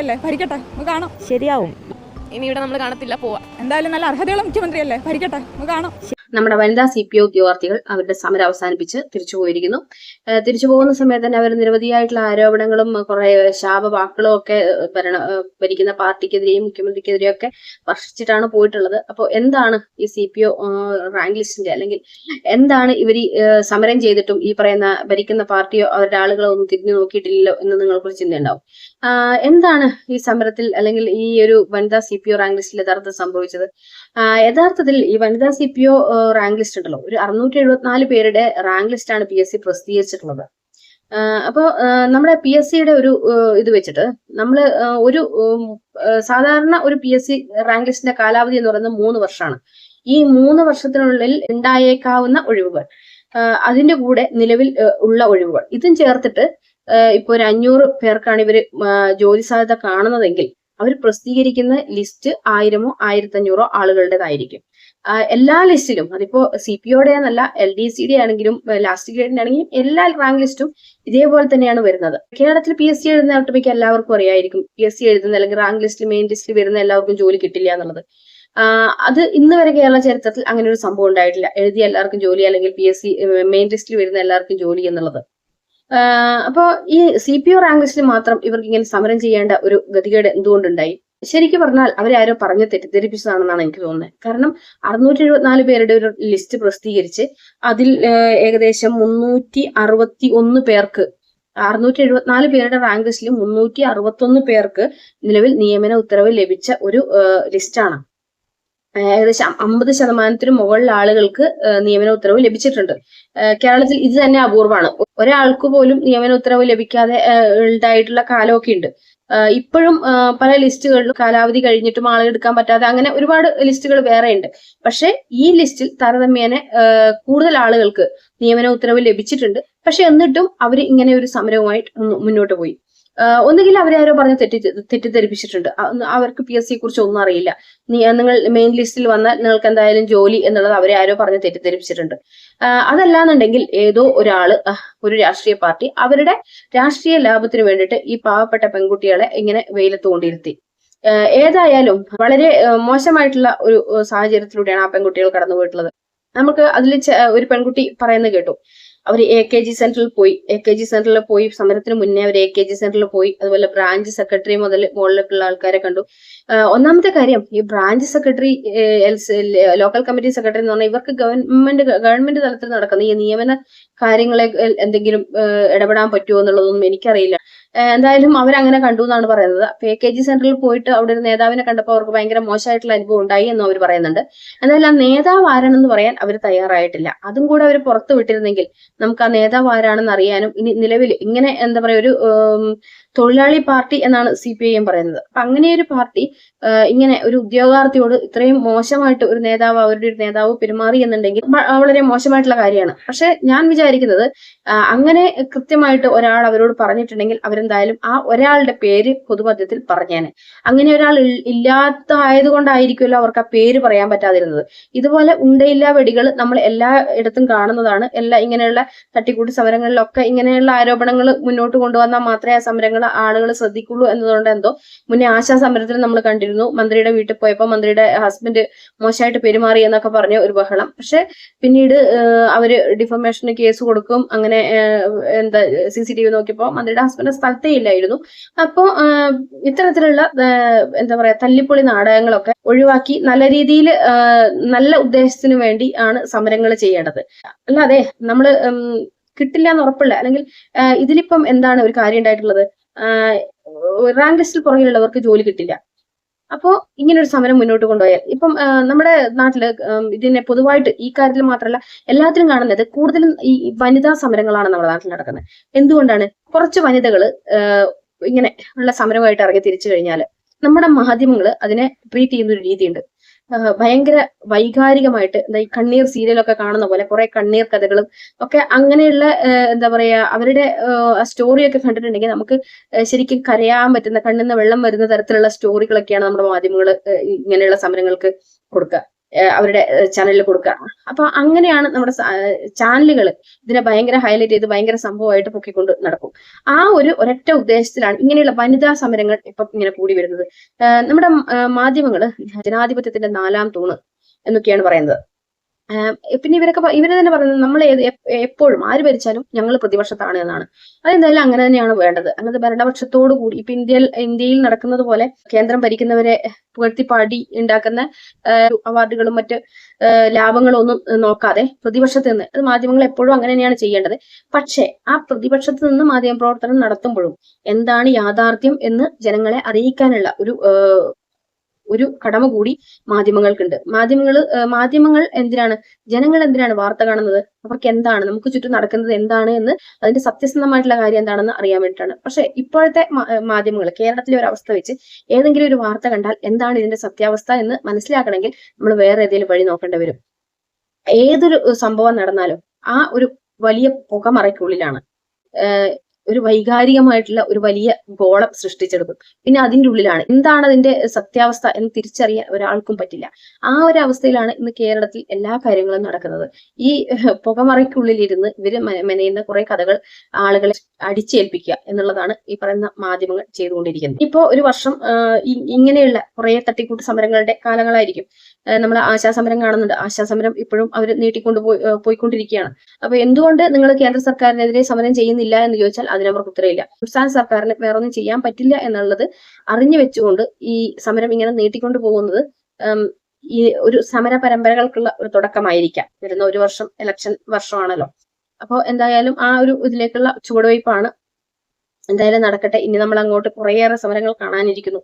മുഖ്യമന്ത്രിയല്ലേ? ഭരിക്കട്ടെ നമുക്ക് കാണാം. ശരിയാവും. ഇനി ഇവിടെ നമ്മൾ കാണത്തില്ല പോവാ. എന്തായാലും നല്ല അർഹതയുള്ള മുഖ്യമന്ത്രിയല്ലേ? ഭരിക്കട്ടെ നമുക്ക് കാണാം. നമ്മുടെ വനിതാ സി പി ഒ ഉദ്യോഗാർത്ഥികൾ അവരുടെ സമരം അവസാനിപ്പിച്ച് തിരിച്ചു പോയിരിക്കുന്നു. തിരിച്ചു പോകുന്ന സമയത്ത് തന്നെ അവർ നിരവധിയായിട്ടുള്ള ആരോപണങ്ങളും കുറെ ശാപവാക്കുകളും ഒക്കെ ഭരണ ഭരിക്കുന്ന പാർട്ടിക്കെതിരെയും മുഖ്യമന്ത്രിക്കെതിരെയും ഒക്കെ വർഷിച്ചിട്ടാണ് പോയിട്ടുള്ളത്. അപ്പോൾ എന്താണ് ഈ സി പി ഒ റാങ്ക് ലിസ്റ്റിന്റെ അല്ലെങ്കിൽ എന്താണ് ഇവർ സമരം ചെയ്തിട്ടും ഈ പറയുന്ന ഭരിക്കുന്ന പാർട്ടിയോ അവരുടെ ആളുകളോ ഒന്നും തിരിഞ്ഞു നോക്കിയിട്ടില്ലല്ലോ എന്ന് നിങ്ങൾക്കൊരു ചിന്തയുണ്ടാവും? എന്താണ് ഈ സമരത്തിൽ അല്ലെങ്കിൽ ഈ ഒരു വനിതാ സി പി ഒ റാങ്ക് ലിസ്റ്റിൽ യഥാർത്ഥത്തിൽ സംഭവിച്ചത്? യഥാർത്ഥത്തിൽ ഈ വനിതാ C P O rank list ഉണ്ടല്ലോ. ഒരു അറുന്നൂറ്റി എഴുപത്തിനാല് പേരുടെ റാങ്ക് ലിസ്റ്റ് ആണ് പി എസ് സി പ്രസിദ്ധീകരിച്ചിട്ടുള്ളത്. അപ്പോൾ നമ്മുടെ പി എസ് സിയുടെ ഒരു ഇത് വെച്ചിട്ട് നമ്മൾ ഒരു സാധാരണ ഒരു പി എസ് സി റാങ്ക് ലിസ്റ്റിന്റെ കാലാവധി എന്ന് പറയുന്നത് മൂന്ന് വർഷമാണ്. ഈ മൂന്ന് വർഷത്തിനുള്ളിൽ ഉണ്ടായേക്കാവുന്ന ഒഴിവുകൾ അതിന്റെ കൂടെ നിലവിൽ ഉള്ള ഒഴിവുകൾ. ഇതും ചേർത്തിട്ട് ഇപ്പോൾ ഇപ്പൊ ഒരു അഞ്ഞൂറ് പേർക്കാണ് ഇവർ ജോലി സാധ്യത കാണുന്നതെങ്കിൽ അവർ പ്രസിദ്ധീകരിക്കുന്ന ലിസ്റ്റ് ആയിരമോ ആയിരത്തഞ്ഞൂറോ ആളുകളുടേതായിരിക്കും. എല്ലാ ലിസ്റ്റിലും അതിപ്പോ സി പി ഒയുടെ എന്നല്ല എൽ ഡി സിയുടെ ആണെങ്കിലും ലാസ്റ്റ് ഗ്രേഡിന്റെ ആണെങ്കിലും എല്ലാ റാങ്ക് ലിസ്റ്റും ഇതേപോലെ തന്നെയാണ് വരുന്നത്. കേരളത്തിൽ പി എസ് സി എഴുതുന്ന ഒട്ടുമിക്ക എല്ലാവർക്കും അറിയായിരിക്കും. പി എസ് സി എഴുതുന്ന അല്ലെങ്കിൽ റാങ്ക് ലിസ്റ്റിൽ മെയിൻ ലിസ്റ്റിൽ വരുന്ന എല്ലാവർക്കും ജോലി കിട്ടില്ല എന്നുള്ളത്. അത് ഇന്ന് വരെ കേരള ചരിത്രത്തിൽ അങ്ങനെ ഒരു സംഭവം ഉണ്ടായിട്ടില്ല. എഴുതിയ എല്ലാവർക്കും ജോലി അല്ലെങ്കിൽ പി എസ് സി മെയിൻ ലിസ്റ്റിൽ വരുന്ന എല്ലാവർക്കും ജോലി എന്നുള്ളത്. ആഹ് അപ്പോ ഈ സി പി ഒ റാങ്ക് ലിസ്റ്റിൽ മാത്രം ഇവർക്ക് ഇങ്ങനെ സമരം ചെയ്യേണ്ട ഒരു ഗതികേട് എന്തുകൊണ്ടുണ്ടായി? ശരിക്കും പറഞ്ഞാൽ അവരെ ആരോ പറഞ്ഞ് തെറ്റിദ്ധരിപ്പിച്ചതാണെന്നാണ് എനിക്ക് തോന്നുന്നത്. കാരണം അറുന്നൂറ്റി എഴുപത്തിനാല് പേരുടെ ഒരു ലിസ്റ്റ് പ്രസിദ്ധീകരിച്ച് അതിൽ ഏകദേശം മുന്നൂറ്റി അറുപത്തി ഒന്ന് പേർക്ക് അറുന്നൂറ്റി എഴുപത്തിനാല് പേരുടെ റാങ്ക് ലിസ്റ്റിൽ മുന്നൂറ്റി അറുപത്തി ഒന്ന് പേർക്ക് നിലവിൽ നിയമന ഉത്തരവ് ലഭിച്ച ഒരു ലിസ്റ്റാണ് ഏകദേശം അമ്പത് ശതമാനത്തിന് മുകളിൽ ആളുകൾക്ക് നിയമന ഉത്തരവ് ലഭിച്ചിട്ടുണ്ട്. കേരളത്തിൽ ഇത് തന്നെ അപൂർവമാണ്. ഒരാൾക്ക് പോലും നിയമന ഉത്തരവ് ലഭിക്കാതെ ഉണ്ടായിട്ടുള്ള കാലമൊക്കെ ഉണ്ട്. ഇപ്പോഴും പല ലിസ്റ്റുകളിലും കാലാവധി കഴിഞ്ഞിട്ടും ആളുകൾ എടുക്കാൻ പറ്റാതെ അങ്ങനെ ഒരുപാട് ലിസ്റ്റുകൾ വേറെ ഉണ്ട്. പക്ഷെ ഈ ലിസ്റ്റിൽ താരതമ്യേന കൂടുതൽ ആളുകൾക്ക് നിയമന ഉത്തരവ് ലഭിച്ചിട്ടുണ്ട്. പക്ഷെ എന്നിട്ടും അവർ ഇങ്ങനെ ഒരു സമരവുമായിട്ട് മുന്നോട്ട് പോയി. ഒന്നുകിൽ അവരെ ആരോ പറഞ്ഞ് തെറ്റി തെറ്റിദ്ധരിപ്പിച്ചിട്ടുണ്ട്. അവർക്ക് പി എസ് സിയെ കുറിച്ച് ഒന്നും അറിയില്ല. നിങ്ങൾ മെയിൻ ലിസ്റ്റിൽ വന്നാൽ നിങ്ങൾക്ക് എന്തായാലും ജോലി എന്നുള്ളത് അവരെ ആരോ പറഞ്ഞ് തെറ്റിദ്ധരിപ്പിച്ചിട്ടുണ്ട്. അതല്ലാന്നുണ്ടെങ്കിൽ ഏതോ ഒരാൾ ഒരു രാഷ്ട്രീയ പാർട്ടി അവരുടെ രാഷ്ട്രീയ ലാഭത്തിന് വേണ്ടിയിട്ട് ഈ പാവപ്പെട്ട പെൺകുട്ടികളെ ഇങ്ങനെ വെയിലത്ത് കൊണ്ടിരുത്തി. ഏതായാലും വളരെ മോശമായിട്ടുള്ള ഒരു സാഹചര്യത്തിലൂടെയാണ് ആ പെൺകുട്ടികൾ കടന്നു പോയിട്ടുള്ളത് നമുക്ക് അതിൽ ഒരു പെൺകുട്ടി പറയുന്നത് കേട്ടു. അവർ എ കെ ജി സെന്ററിൽ പോയി. എ കെ ജി സെന്ററിൽ പോയി. സമരത്തിന് മുന്നേ അവർ എ കെ ജി സെന്ററിൽ പോയി. അതുപോലെ ബ്രാഞ്ച് സെക്രട്ടറി മുതൽ മുകളിലേക്കുള്ള ആൾക്കാരെ കണ്ടു. ഒന്നാമത്തെ കാര്യം ഈ branch secretary local committee secretary എന്ന് പറഞ്ഞാൽ ഇവർക്ക് ഗവൺമെന്റ് ഗവൺമെന്റ് തലത്തിൽ നടക്കുന്ന ഈ നിയമന കാര്യങ്ങളെ എന്തെങ്കിലും ഇടപെടാൻ പറ്റുമോ എന്നുള്ളതൊന്നും എനിക്കറിയില്ല. എന്തായാലും അവരങ്ങനെ കണ്ടു എന്നാണ് പറയുന്നത്. അപ്പൊ എ കെ ജി സെന്ററിൽ പോയിട്ട് അവിടെ ഒരു നേതാവിനെ കണ്ടപ്പോൾ അവർക്ക് ഭയങ്കര മോശമായിട്ടുള്ള അനുഭവം ഉണ്ടായി എന്നും അവർ പറയുന്നുണ്ട്. എന്തായാലും ആ നേതാവ് ആരാണെന്ന് പറയാൻ അവർ തയ്യാറായിട്ടില്ല. അതും കൂടെ അവർ പുറത്തു വിട്ടിരുന്നെങ്കിൽ നമുക്ക് ആ നേതാവ് ആരാണെന്ന് അറിയാനും ഇനി നിലവിൽ ഇങ്ങനെ എന്താ പറയാ ഒരു തൊഴിലാളി പാർട്ടി എന്നാണ് സി പി ഐ എം പറയുന്നത്. അപ്പൊ അങ്ങനെ ഒരു പാർട്ടി ഇങ്ങനെ ഒരു ഉദ്യോഗാർത്ഥിയോട് ഇത്രയും മോശമായിട്ട് ഒരു നേതാവ് അവരുടെ ഒരു നേതാവ് പെരുമാറി എന്നുണ്ടെങ്കിൽ വളരെ മോശമായിട്ടുള്ള കാര്യമാണ്. പക്ഷെ ഞാൻ വിചാരിക്കുന്നത് അങ്ങനെ കൃത്യമായിട്ട് ഒരാൾ അവരോട് പറഞ്ഞിട്ടുണ്ടെങ്കിൽ അവരെന്തായാലും ആ ഒരാളുടെ പേര് പൊതുമധ്യത്തിൽ പറഞ്ഞേനെ. അങ്ങനെ ഒരാൾ ഇല്ലാത്ത ആയതുകൊണ്ടായിരിക്കുമല്ലോ അവർക്ക് ആ പേര് പറയാൻ പറ്റാതിരുന്നത്. ഇതുപോലെ ഉണ്ടയില്ല വെടികൾ നമ്മൾ എല്ലാ ഇടത്തും കാണുന്നതാണ്. എല്ലാ ഇങ്ങനെയുള്ള തട്ടിക്കൂട്ട് സമരങ്ങളിലൊക്കെ ഇങ്ങനെയുള്ള ആരോപണങ്ങൾ മുന്നോട്ട് കൊണ്ടുവന്നാൽ മാത്രമേ ആ സമരങ്ങൾ ആളുകൾ ശ്രദ്ധിക്കുള്ളൂ എന്നതുകൊണ്ട് എന്തോ മുന്നേ ആശാ സമരത്തിൽ നമ്മൾ കണ്ടിരുന്നു. മന്ത്രിയുടെ വീട്ടിൽ പോയപ്പോൾ മന്ത്രിയുടെ ഹസ്ബൻഡ് മോശമായിട്ട് പെരുമാറി എന്നൊക്കെ പറഞ്ഞ ഒരു ബഹളം. പക്ഷെ പിന്നീട് അവർ ഡിഫർമേഷന് കേസ് കൊടുക്കും. അങ്ങനെ എന്താ സി സി ടി വി നോക്കിയപ്പോൾ മന്ത്രിയുടെ ഹസ്ബൻഡ് സ്ഥലത്തേ ഇല്ലായിരുന്നു. അപ്പോൾ ഇത്തരത്തിലുള്ള എന്താ പറയാ തല്ലിപ്പൊളി നാടകങ്ങളൊക്കെ ഒഴിവാക്കി നല്ല രീതിയിൽ നല്ല ഉദ്ദേശത്തിന് വേണ്ടി ആണ് സമരങ്ങൾ ചെയ്യേണ്ടത്. അല്ലാതെ നമ്മൾ കിട്ടില്ല എന്ന് ഉറപ്പില്ല. അല്ലെങ്കിൽ ഇതിലിപ്പം എന്താണ് ഒരു കാര്യം ഉണ്ടായിട്ടുള്ളത്? റാങ്ക് ലിസ്റ്റിൽ പുറകിലുള്ളവർക്ക് ജോലി കിട്ടില്ല. അപ്പോ ഇങ്ങനൊരു സമരം മുന്നോട്ട് കൊണ്ടുപോയാൽ ഇപ്പം നമ്മുടെ നാട്ടിൽ ഇതിനെ പൊതുവായിട്ട് ഈ കാര്യത്തിൽ മാത്രമല്ല എല്ലാത്തിലും കാണുന്നത് കൂടുതലും ഈ വനിതാ സമരങ്ങളാണ് നമ്മുടെ നാട്ടിൽ നടക്കുന്നത്. എന്തുകൊണ്ടാണ്? കുറച്ച് വനിതകൾ ഇങ്ങനെ ഉള്ള സമരമായിട്ട് ഇറങ്ങി തിരിച്ചു കഴിഞ്ഞാൽ നമ്മുടെ മാധ്യമങ്ങൾ അതിനെ ട്രീറ്റ് ചെയ്യുന്ന ഒരു രീതിയുണ്ട്. ഭയങ്കര വൈകാരികമായിട്ട് എന്താ ഈ കണ്ണീർ സീരിയലൊക്കെ കാണുന്ന പോലെ കുറെ കണ്ണീർ കഥകളും ഒക്കെ അങ്ങനെയുള്ള എന്താ പറയാ അവരുടെ സ്റ്റോറിയൊക്കെ കണ്ടിട്ടുണ്ടെങ്കിൽ നമുക്ക് ശരിക്കും കരയാൻ പറ്റുന്ന കണ്ണിന്ന് വെള്ളം വരുന്ന തരത്തിലുള്ള സ്റ്റോറികളൊക്കെയാണ് നമ്മുടെ മാധ്യമങ്ങൾ ഇങ്ങനെയുള്ള സമരങ്ങൾക്ക് കൊടുക്കുക. അവരുടെ ചാനലിൽ കൊടുക്കുകയാണ് അപ്പൊ അങ്ങനെയാണ് നമ്മുടെ ചാനലുകൾ ഇതിനെ ഭയങ്കര ഹൈലൈറ്റ് ചെയ്ത് ഭയങ്കര സംഭവമായിട്ട് പൊക്കിക്കൊണ്ട് നടക്കും. ആ ഒരു ഒരൊറ്റ ഉദ്ദേശത്തിലാണ് ഇങ്ങനെയുള്ള വനിതാ സമരങ്ങൾ ഇപ്പം ഇങ്ങനെ കൂടി വരുന്നത്. നമ്മുടെ മാധ്യമങ്ങൾ ജനാധിപത്യത്തിന്റെ നാലാം തൂണ് എന്നൊക്കെയാണ് പറയുന്നത്. പിന്നെ ഇവരൊക്കെ ഇവർ തന്നെ പറയുന്നത് നമ്മൾ എപ്പോഴും ആര് ഭരിച്ചാലും ഞങ്ങൾ പ്രതിപക്ഷത്താണ് എന്നാണ്. അതെന്തായാലും അങ്ങനെ തന്നെയാണ് വേണ്ടത്. അങ്ങനത്തെ ഭരണപക്ഷത്തോടു കൂടി ഇപ്പൊ ഇന്ത്യയിൽ ഇന്ത്യയിൽ നടക്കുന്നത് പോലെ കേന്ദ്രം ഭരിക്കുന്നവരെ പുകഴ്ത്തിപ്പാടി ഉണ്ടാക്കുന്ന അവാർഡുകളും മറ്റ് ലാഭങ്ങളും ഒന്നും നോക്കാതെ പ്രതിപക്ഷത്ത് നിന്ന് അത് മാധ്യമങ്ങൾ എപ്പോഴും അങ്ങനെ തന്നെയാണ് ചെയ്യേണ്ടത്. പക്ഷേ ആ പ്രതിപക്ഷത്ത് നിന്ന് മാധ്യമ പ്രവർത്തനം നടത്തുമ്പോഴും എന്താണ് യാഥാർത്ഥ്യം എന്ന് ജനങ്ങളെ അറിയിക്കാനുള്ള ഒരു ഒരു കടമ കൂടി മാധ്യമങ്ങൾക്കുണ്ട്. മാധ്യമങ്ങൾ മാധ്യമങ്ങൾ എന്തിനാണ്? ജനങ്ങൾ എന്തിനാണ് വാർത്ത കാണുന്നത്? അവർക്ക് എന്താണ്? നമുക്ക് ചുറ്റും നടക്കുന്നത് എന്താണ്? എന്ന് അതിന്റെ സത്യസന്ധമായിട്ടുള്ള കാര്യം എന്താണെന്ന് അറിയാൻ വേണ്ടിയിട്ടാണ്. പക്ഷെ ഇപ്പോഴത്തെ മാധ്യമങ്ങൾ കേരളത്തിലെ ഒരു അവസ്ഥ വെച്ച് ഏതെങ്കിലും ഒരു വാർത്ത കണ്ടാൽ എന്താണ് ഇതിന്റെ സത്യാവസ്ഥ എന്ന് മനസ്സിലാക്കണമെങ്കിൽ നമ്മൾ വേറെ ഏതെങ്കിലും വഴി നോക്കേണ്ടി വരും. ഏതൊരു സംഭവം നടന്നാലും ആ ഒരു വലിയ പുകമറയ്ക്കുള്ളിലാണ് ഒരു വൈകാരികമായിട്ടുള്ള ഒരു വലിയ ഗോളം സൃഷ്ടിച്ചെടുക്കും. പിന്നെ അതിന്റെ ഉള്ളിലാണ് എന്താണ് അതിന്റെ സത്യാവസ്ഥ എന്ന് തിരിച്ചറിയാൻ ഒരാൾക്കും പറ്റില്ല. ആ ഒരു അവസ്ഥയിലാണ് ഇന്ന് കേരളത്തിൽ എല്ലാ കാര്യങ്ങളും നടക്കുന്നത്. ഈ പുകമറയ്ക്കുള്ളിലിരുന്ന് ഇവർ മെനയുന്ന കുറെ കഥകൾ ആളുകളെ അടിച്ചേൽപ്പിക്കുക എന്നുള്ളതാണ് ഈ പറയുന്ന മാധ്യമങ്ങൾ ചെയ്തുകൊണ്ടിരിക്കുന്നത്. ഇപ്പോ ഒരു വർഷം ഇങ്ങനെയുള്ള കുറെ തട്ടിക്കൂട്ട് സമരങ്ങളുടെ കാലങ്ങളായിരിക്കും. നമ്മൾ ആശാസമരം കാണുന്നുണ്ട്. ആശാസമരം ഇപ്പോഴും അവർ നീട്ടിക്കൊണ്ട് പോയി പോയിക്കൊണ്ടിരിക്കുകയാണ്. അപ്പൊ എന്തുകൊണ്ട് നിങ്ങൾ കേന്ദ്ര സർക്കാരിനെതിരെ സമരം ചെയ്യുന്നില്ല എന്ന് ചോദിച്ചാൽ അതിനവർക്ക് ഉത്തരവില്ല. സംസ്ഥാന സർക്കാരിന് വേറൊന്നും ചെയ്യാൻ പറ്റില്ല എന്നുള്ളത് അറിഞ്ഞു വെച്ചുകൊണ്ട് ഈ സമരം ഇങ്ങനെ നീട്ടിക്കൊണ്ട് പോകുന്നത് ഈ ഒരു സമര പരമ്പരകൾക്കുള്ള ഒരു തുടക്കമായിരിക്കാം. വരുന്ന ഒരു വർഷം ഇലക്ഷൻ വർഷമാണല്ലോ. അപ്പോൾ എന്തായാലും ആ ഒരു ഇതിലേക്കുള്ള ചുവടുവയ്പ്പാണ് എന്തായാലും നടക്കട്ടെ. ഇനി നമ്മൾ അങ്ങോട്ട് കുറേയേറെ സമരങ്ങൾ കാണാനിരിക്കുന്നു.